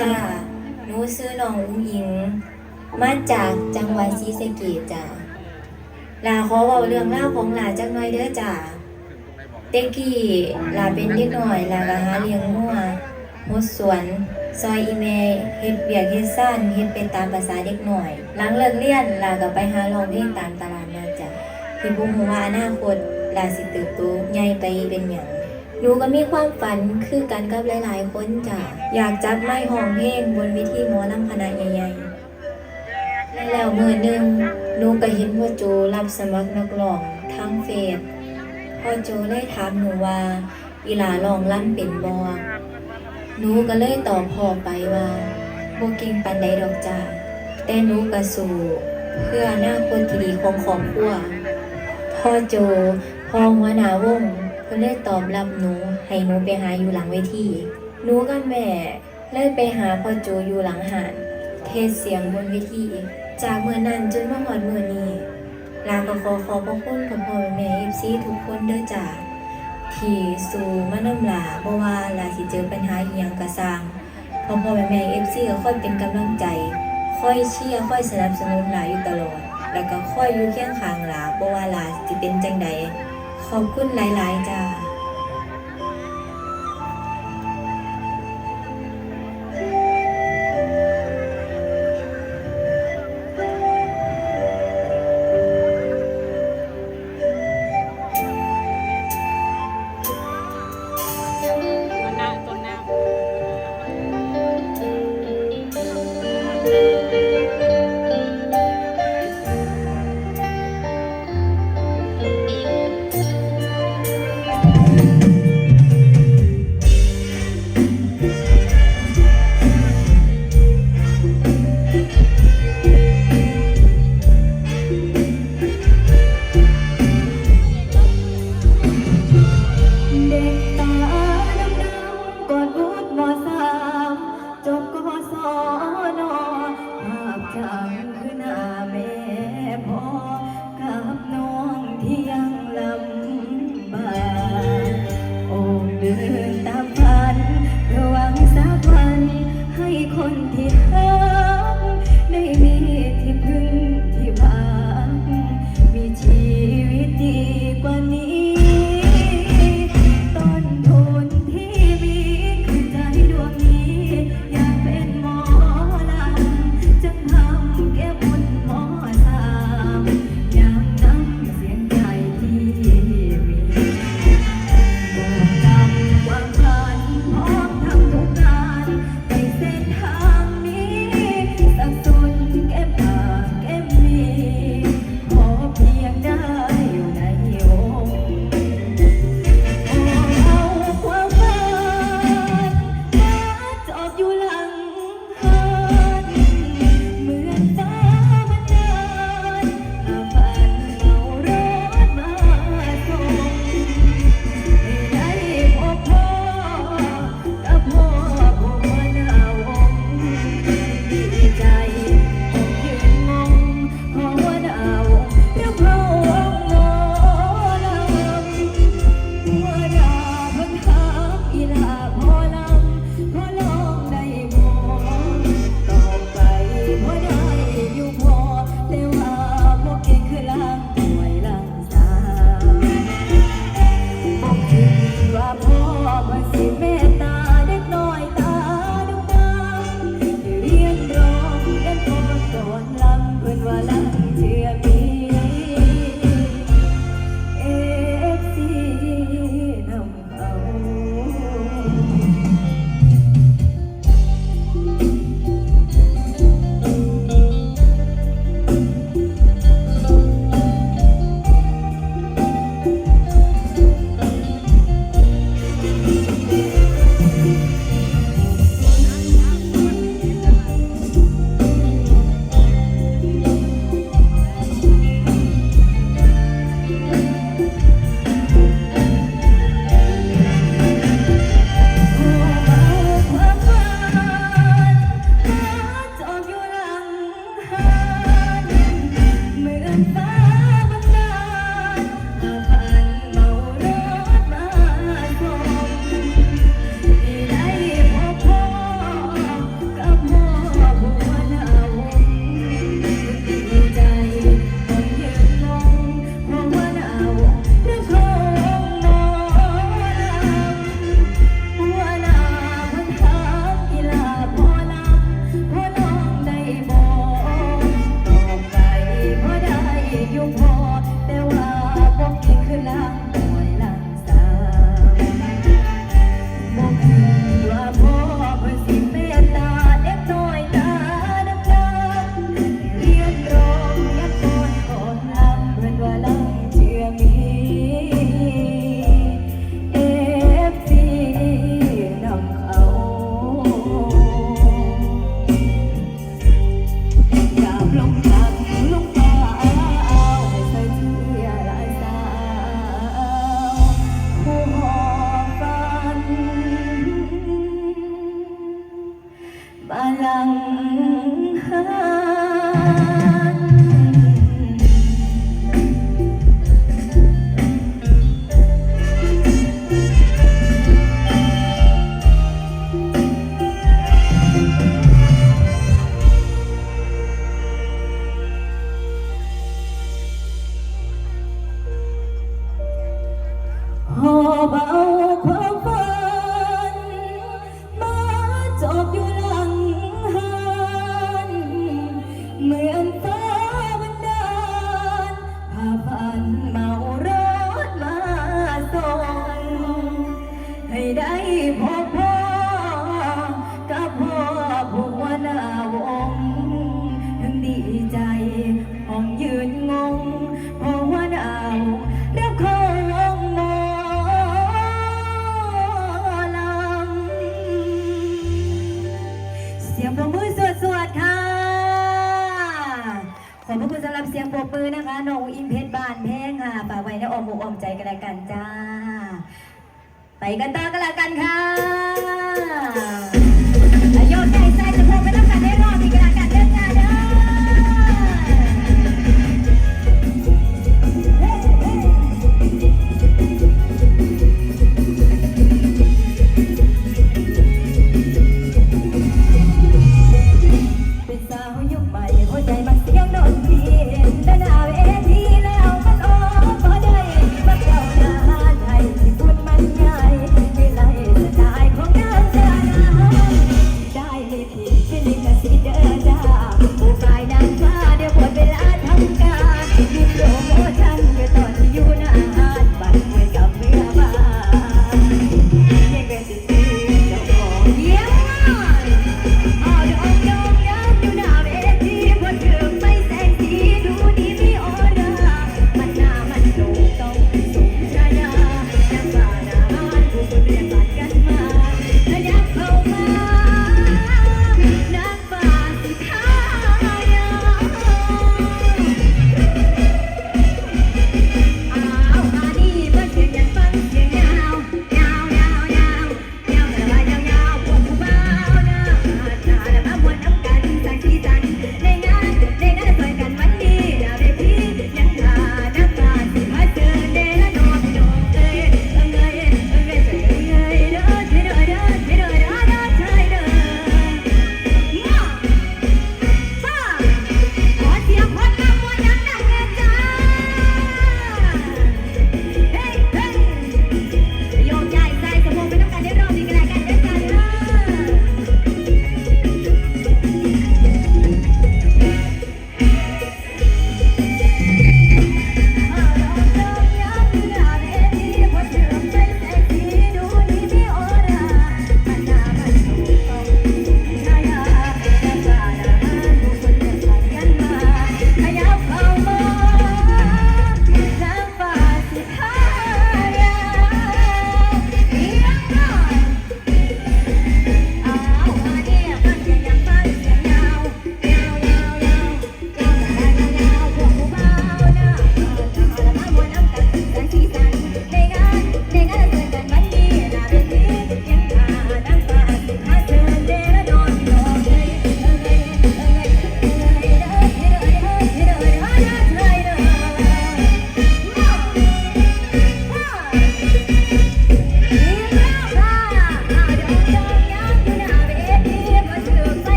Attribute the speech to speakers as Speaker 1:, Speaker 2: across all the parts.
Speaker 1: จ้าหนูซื้อน้องอุ้งอิง มาจากจังหวัดศรีสะเกษจ้าลาขอเว้าเรื่องเล่าวของหลาจักหน่อยเด้อจ้าเต็กกี้ลาเป็นเด็กน้อยลาก็หาเลี้ยงงัวหดสวน ซอยอีเมเฮ็ดเบียกเฮ็ดซ่านเฮ็ดไปตามภาษาเด็กหน้อย หลังเลิกเรียนลาก็ไปหาร้องเพลงตามตลาดนัดจ้ะคือบ่ฮู้ว่าอนาคตลาสิเติบโตใหญ่ไปเป็นหยัง หนูก็มีความฝันคือกันกับหลาย ๆ คนจ้ะอยากจับไม้ห้องเพลงบนวิธีหมอลำคณะใหญ่ๆแล้วมือหนึ่งหนูก็เห็นพ่อโจรับสมัครนักร้องทางเฟซพ่อโจเลยถามหนูว่าอีหลาลองล่ำเป็นบ่หนูก็เลยตอบพ่อไปว่าบ่เก่งปานใดดอกจ้าแต่หนูก็สู้เพื่ออนาคตที่ดีของครอบครัวพ่อโจพ่อหัวหน้าวง เพิ่นเลยตอบรับหนูให้หนูไปหาอยู่หลังเวทีหนูกับแม่เลยไปหาพ่อโจอยู่หลังหานเทศเสียงบนเวทีจากเมื่อนั้นจนมาฮอดมื้อนี้ลาก็ขอขอบพระคุณพ่อพ่อแม่ FC ทุกคนเด้อจ้าที่สู่มาน้ำลาบ่ว่าลาสิเจอปัญหาอีหยังก็สร้างพ่อพ่อแม่แม่ FC ก็ค่อยเป็นกำลังใจ ค่อยเชียร์ค่อยสนับสนุนหลาอยู่ตลอด แล้วก็ค่อยอยู่เคียงข้างหลาบ่ว่าลาสิเป็นจังใด ขอบคุณหลาย ๆ จ้า
Speaker 2: Thank you.
Speaker 3: Thank you. ก็แล้วกันค่ะ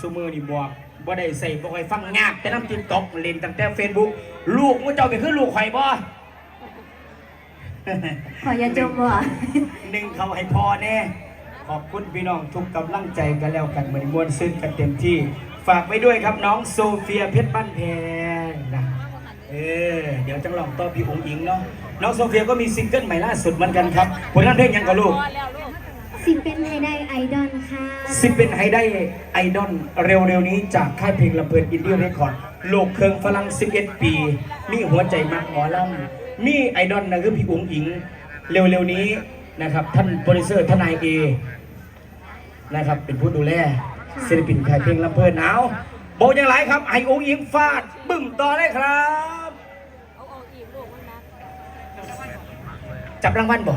Speaker 4: ซูมือนี่บอกบ่ได้ใส่บ่ค่อยฟังยากแต่น้ำติ๊กต็อกเล่นตั้งแต่เฟซบุ๊กลูกมึงเจ้าเป็นคือลูกข่อยบ่
Speaker 1: ขออย่าจมว่ะ
Speaker 4: หนึ่งเขาให้พอแน่ขอบคุณพี่น้องทุกกำลังใจกันแล้วกันเหมือนมวนซึ้งกันเต็มที่ ฝากไว้ด้วยครับน้องโซเฟียเพชรบ้านแพงนะเออเดี๋ยวจังลองต่อพี่องค์อิงเนาะน้องโซเฟียก็มีซิงเกิลใหม่ล่าสุดเหมือนกันครับผลงานเพลงยังกับลูก
Speaker 2: พอแล้วลูก
Speaker 1: สิเป็นให้ได้ไอดอลค่ะ
Speaker 4: ซิเป็นไฮได้ไอดอลเร็วๆนี้จากค่ายเพลงลำเพลินอินดี้เรคคอร์ดโลกเครื่องฝรั่ง11 ปี มีหัวใจมักหมอลำมีไอดอลนะคือพี่อุ๋งอิง เร็วๆนี้นะครับ ท่านโปรดิวเซอร์ทนายเอนะครับเป็นผู้ดูแลศิลปินค่ายเพลงลำเพลินเอาโบกยังไรครับไออุ๋งอิงฟาดบึ้มต่อเลยครับ
Speaker 2: เอาออกอีกลูกมันนะ
Speaker 4: จับรางวัลบ่